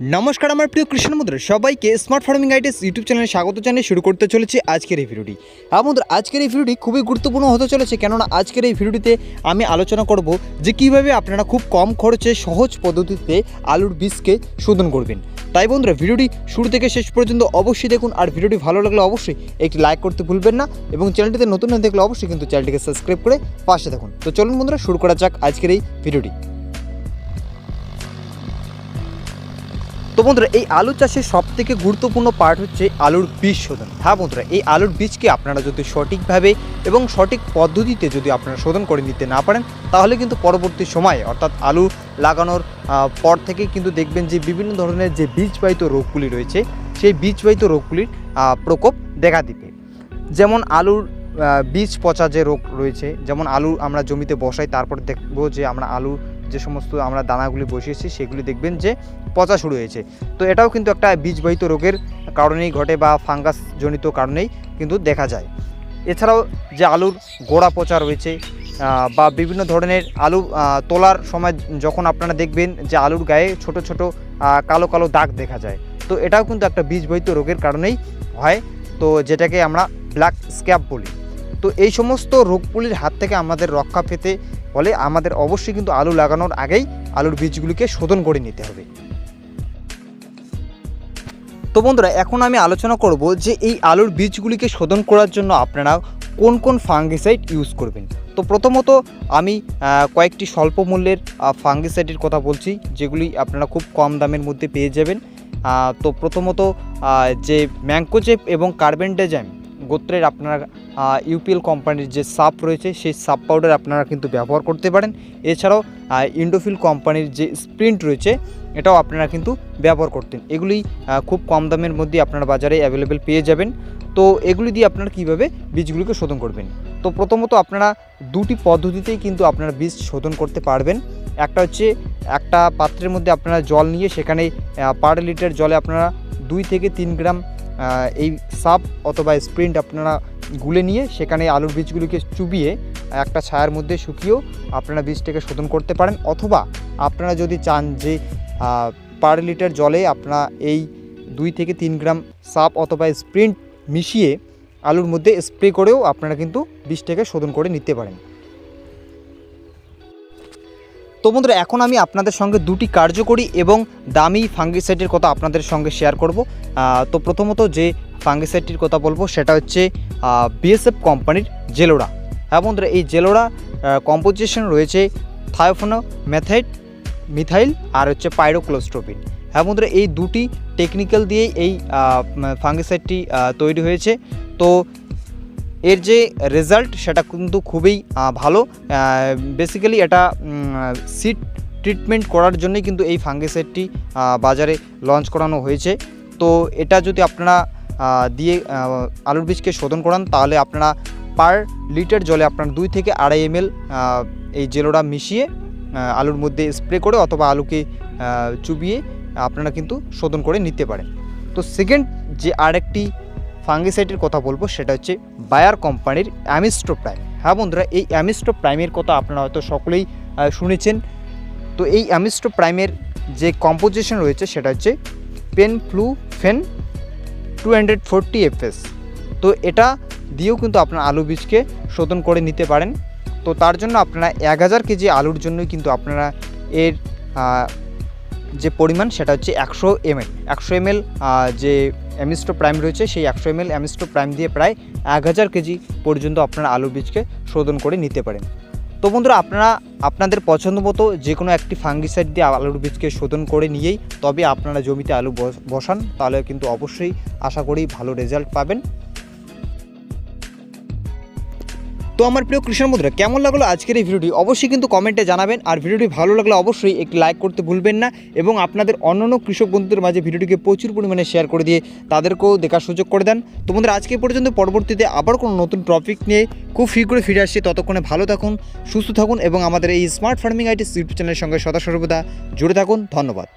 নমস্কার, আমার প্রিয় কৃষ্ণ বন্ধুরা সবাইকে স্মার্ট ফার্মিং আইডিয়াস ইউটিউব চ্যানেলে স্বাগত জানিয়ে শুরু করতে চলেছি আজকের এই ভিডিওটি হ্যাঁ বন্ধুরা, আজকের এই ভিডিওটি খুবই গুরুত্বপূর্ণ হতে চলেছে, কেননা আজকের এই ভিডিওটিতে আমি আলোচনা করব যে কীভাবে আপনারা খুব কম খরচে সহজ পদ্ধতিতে আলুর বীজকে শোধন করবেন। তাই বন্ধুরা ভিডিওটি শুরু থেকে শেষ পর্যন্ত অবশ্যই দেখুন, আর ভিডিওটি ভালো লাগলে অবশ্যই একটি লাইক করতে ভুলবেন না এবং চ্যানেলটিতে নতুন না দেখলে অবশ্যই কিন্তু চ্যানেলটিকে সাবস্ক্রাইব করে পাশে থাকুন। তো চলুন বন্ধুরা, শুরু করা যাক আজকের এই ভিডিওটি তো বন্ধুরা, এই আলু চাষের সব থেকে গুরুত্বপূর্ণ পার্ট হচ্ছে আলুর বীজ শোধন। হ্যাঁ বন্ধুরা, এই আলুর বীজকে আপনারা যদি সঠিকভাবে এবং সঠিক পদ্ধতিতে যদি আপনারা শোধন করে নিতে না পারেন, তাহলে কিন্তু পরবর্তী সময়ে, অর্থাৎ আলু লাগানোর পর থেকে কিন্তু দেখবেন যে বিভিন্ন ধরনের যে বীজবাহিত রোগগুলি রয়েছে, সেই বীজবাহিত রোগগুলির প্রকোপ দেখা দিবে। যেমন আলুর বীজ পচা যে রোগ রয়েছে, যেমন আলু আমরা জমিতে বসাই, তারপর দেখব যে আমরা আলু যে সমস্ত আমরা দানাগুলি বসিয়েছি সেগুলি দেখবেন যে পচা শুরু হয়েছে। তো এটাও কিন্তু একটা বীজবাহিত রোগের কারণেই ঘটে বা ফাঙ্গাস জনিত কারণেই কিন্তু দেখা যায়। এছাড়াও যে আলুর গোড়া পচা রয়েছে বা বিভিন্ন ধরনের আলু তোলার সময় যখন আপনারা দেখবেন যে আলুর গায়ে ছোট ছোট কালো কালো দাগ দেখা যায়। তো এটাও কিন্তু একটা বীজবাহিত রোগের কারণেই হয়। তো যেটাকে আমরা ব্ল্যাক স্ক্যাপ বলি। তো এই সমস্ত রোগগুলির হাত থেকে আমাদের রক্ষা পেতে হলে আমাদের অবশ্যই কিন্তু আলু লাগানোর আগেই আলুর বীজগুলিকে শোধন করে নিতে হবে। তো বন্ধুরা, এখন আমি আলোচনা করব যে এই আলুর বীজগুলিকে শোধন করার জন্য আপনারা কোন কোন ফাঙ্গিসাইড ইউজ করবেন। তো প্রথমত আমি কয়েকটি স্বল্প মূল্যের ফাঙ্গিসাইডের কথা বলছি, যেগুলি আপনারা খুব কম দামের মধ্যে পেয়ে যাবেন। তো প্রথমত যে ম্যাঙ্কোচেপ এবং কার্বেন্ডাজাইম গোত্রের আপনারা ইউপিএল কোম্পানির যে সাপ রয়েছে, সেই সাপ পাউডার আপনারা কিন্তু ব্যবহার করতে পারেন। এছাড়াও ইন্ডোফিল কোম্পানির যে স্প্রিন্ট রয়েছে, এটাও আপনারা কিন্তু ব্যবহার করতেন। এগুলি খুব কম দামের মধ্যে আপনারা বাজারে অ্যাভেলেবেল পেয়ে যাবেন। তো এগুলি দিয়ে আপনারা কীভাবে বীজগুলিকে শোধন করবেন? তো প্রথমত আপনারা দুটি পদ্ধতিতেই কিন্তু আপনারা বীজ শোধন করতে পারবেন। একটা হচ্ছে, একটা পাত্রের মধ্যে আপনারা জল নিয়ে সেখানে পার লিটার জলে আপনারা দুই থেকে তিন গ্রাম এই সাপ অথবা স্প্রিন্ট আপনারা গুলে নিয়ে সেখানে আলুর বীজগুলিকে চুবিয়ে একটা ছায়ার মধ্যে শুকিয়েও আপনারা বীজটাকে শোধন করতে পারেন অথবা আপনারা যদি চান যে পার লিটার জলে আপনারা এই দুই থেকে তিন গ্রাম সাপ অথবা স্প্রিন্ট মিশিয়ে আলুর মধ্যে স্প্রে করেও আপনারা কিন্তু বীজটাকে শোধন করে নিতে পারেন। তো বন্ধুরা, এখন আমি আপনাদের সঙ্গে দুটি কার্যকরী এবং দামি ফাঙ্গিসাইডের কথা আপনাদের সঙ্গে শেয়ার করব। তো প্রথমত যে ফাঙ্গিসাইডটির কথা বলব, সেটা হচ্ছে বিএসএফ কোম্পানির জেলোরা। হ্যাঁ বন্ধুরা, এই জেলোরা কম্পোজিশন রয়েছে থায়োফোনো মেথাইড মিথাইল আর হচ্ছে পাইরোক্লোস্ট্রোপিন হ্যাঁ বন্ধুরা, এই দুটি টেকনিক্যাল দিয়েই এই ফাঙ্গিসাইডটি তৈরি হয়েছে। তো এর যে রেজাল্ট সেটা কিন্তু খুবই ভালো। বেসিক্যালি এটা সিট ট্রিটমেন্ট করার জন্যই কিন্তু এই ফাঙ্গিসাইডটি বাজারে লঞ্চ করানো হয়েছে। তো এটা যদি আপনারা দিয়ে আলুর বীজকে শোধন করান, তাহলে আপনারা পার লিটার জলে আপনার দুই থেকে আড়াই এম এই জেলোটা মিশিয়ে আলুর মধ্যে স্প্রে করে অথবা আলুকে চুবিয়ে আপনারা কিন্তু শোধন করে নিতে পারেন। তো সেকেন্ড যে আরেকটি ফাঙ্গিসাইডের কথা বলব, সেটা হচ্ছে বায়ার কোম্পানির অ্যামিস্ট্রো প্রাইম। হ্যাঁ বন্ধুরা, এই অ্যামিস্ট্রো প্রাইমের কথা আপনারা হয়তো সকলেই শুনেছেন। তো এই অ্যামিস্ট্রো প্রাইমের যে কম্পোজিশন রয়েছে, সেটা হচ্ছে penflufen two hundred forty FS. তো এটা দিয়েও কিন্তু আপনার আলু বীজকে শোধন করে নিতে পারেন। তো তার জন্য আপনারা এক হাজার কেজি আলুর জন্যই কিন্তু আপনারা এর যে পরিমাণ সেটা হচ্ছে একশো এমএল। একশো এমএল যে অ্যামিস্টো প্রাইম রয়েছে, সেই একশো এমএল অ্যামিস্টো প্রাইম দিয়ে প্রায় এক হাজার কেজি পর্যন্ত আপনারা আলু বীজকে শোধন করে নিতে পারেন। তো বন্ধুরা, আপনারা, আপনাদের পছন্দ মতো যে কোনো একটি ফাঙ্গিসাইড দিয়ে আলুর বীজকে শোধন করে নিয়েই তবে আপনারা জমিতে আলু বস- বসান, তাহলে কিন্তু অবশ্যই আশা করি ভালো রেজাল্ট পাবেন। তো আমার প্রিয় কৃষণ বন্ধুরা, কেমন লাগল আজকের এই ভিডিওটি? অবশ্যই কিন্তু কমেন্টে জানাবেন। আর ভিডিওটি ভালো লাগলে অবশ্যই একটি লাইক করতে ভুলবেন না এবং আপনাদের অন্যান্য কৃষক বন্ধুদের মাঝে ভিডিওটিকে প্রচুর পরিমাণে শেয়ার করে দিয়ে তাদেরকেও দেখার সুযোগ করে দেন। তো বন্ধুরা, আজকে পর্যন্ত, পরবর্তীতে আবার কোনো নতুন টপিক নিয়ে খুব শীঘ্রই ফিরে আসছি। ততক্ষণে ভালো থাকুন, সুস্থ থাকুন এবং আমাদের এই স্মার্ট ফার্মিং আইটি ইউটিউব চ্যানেলের সঙ্গে সদা সর্বদা জুড়ে থাকুন। ধন্যবাদ।